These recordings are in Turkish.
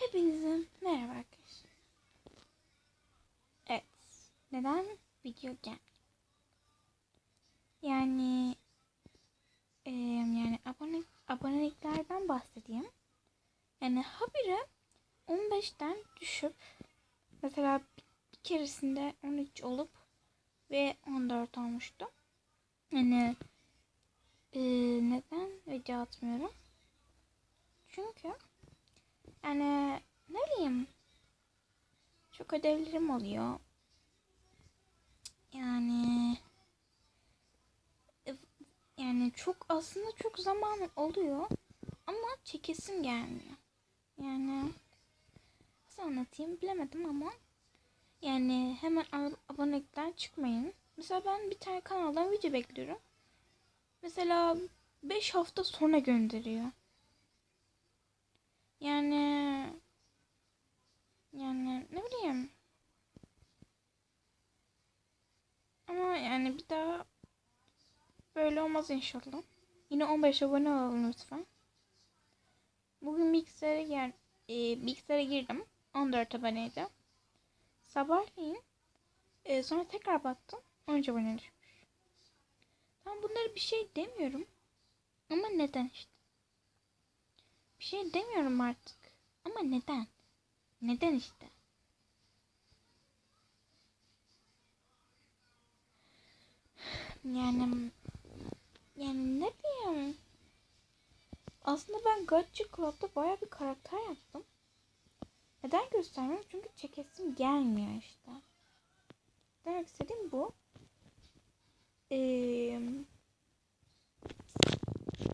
Hepinize merhaba arkadaşlar. Evet. Neden video gel? Yani eee, yani abone aboneliklerden bahsedeyim. Yani habire 15'ten düşüp mesela bir keresinde 13 olup ve 14 olmuştu. Yani eee, neden video atmıyorum? Çünkü yani ne bileyim çok ödevlerim oluyor. Yani yani çok aslında çok zaman oluyor ama çekesim gelmiyor. Yani nasıl anlatayım bilemedim ama yani hemen ab- abonelikten çıkmayın. Mesela ben bir tane kanaldan video bekliyorum. Mesela 5 hafta sonra gönderiyor. Yani yani ne bileyim. Ama yani bir daha böyle olmaz inşallah. Yine 15 abone olalım lütfen. Bugün bilgisayara gel e, bilgisayara girdim. 14 aboneydi. Sabahleyin e, sonra tekrar baktım. 13 abone düşmüş. Ben bunları bir şey demiyorum. Ama neden işte? Bir şey demiyorum artık. Ama neden? Neden işte? Yani yani ne diyeyim? Aslında ben Gacha Club'da baya bir karakter yaptım. Neden göstermiyorum? Çünkü çekesim gelmiyor işte. Demek istediğim bu. Ee,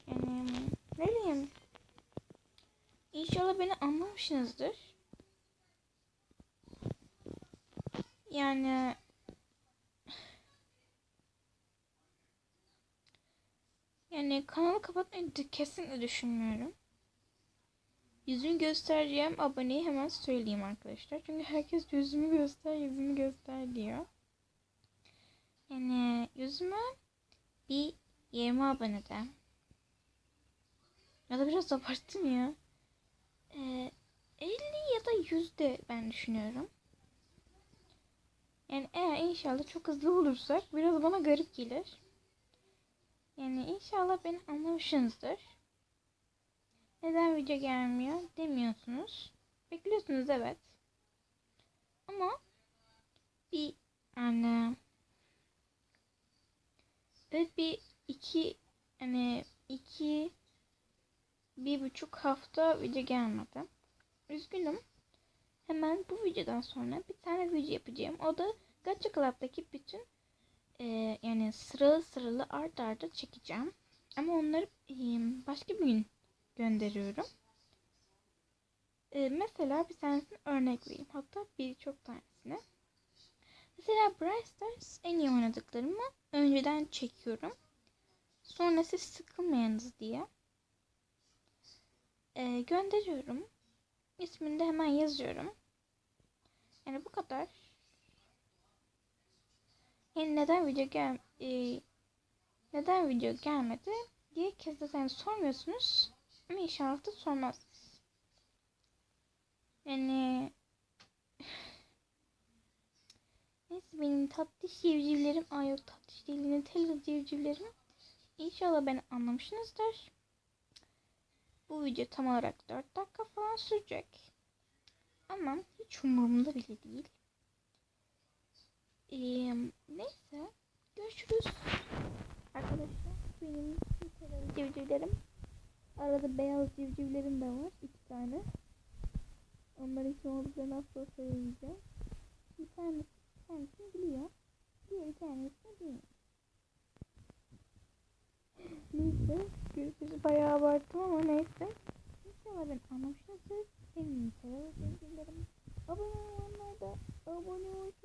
yani ne bileyim. Beni anlamışsınızdır. Yani yani kanalı kapatmayı kesinlikle düşünmüyorum. Yüzümü göstereceğim aboneyi hemen söyleyeyim arkadaşlar. Çünkü herkes yüzümü göster, yüzümü göster diyor. Yani yüzüme bir 20 abonede. Ya da biraz abarttım ya. Ee, 50 ya da yüzde ben düşünüyorum. Yani eğer inşallah çok hızlı olursak biraz bana garip gelir. Yani inşallah beni anlamışsınızdır. Neden video gelmiyor demiyorsunuz. Bekliyorsunuz evet. Ama bir yani evet bir iki hani iki bir buçuk hafta video gelmedi. Üzgünüm. Hemen bu videodan sonra bir tane video yapacağım. O da Gacha Club'daki bütün e, yani sıralı sıralı art arda çekeceğim. Ama onları e, başka bir gün gönderiyorum. E, mesela bir tanesini örnek vereyim. Hatta birçok tanesini. Mesela Brawl Stars en iyi oynadıklarımı önceden çekiyorum. Sonra siz sıkılmayınız diye e, gönderiyorum. İsmini de hemen yazıyorum. Yani bu kadar. Yani neden video gel e, neden video gelmedi diye kez de sen sormuyorsunuz. Ama inşallah da sormazsınız. Yani neyse benim tatlı civcivlerim ay yok tatlı değil Nutella civcivlerim İnşallah beni anlamışsınızdır. Bu video tam olarak 4 dakika falan sürecek. Ama hiç umurumda bile değil. Ee, neyse. Görüşürüz. Arkadaşlar benim civcivlerim. Arada beyaz civcivlerim de var. iki tane. Onların kim olduklarını asla söyleyeceğim. Bir tanesi kendisini biliyor. Diğer tanesini bilmiyor. Neyse. Görüşürüz. Bayağı abarttım ama neyse. İnşallah ben anlamışsınızdır. Eminim dilerim. Abone olanlar da abone olsun.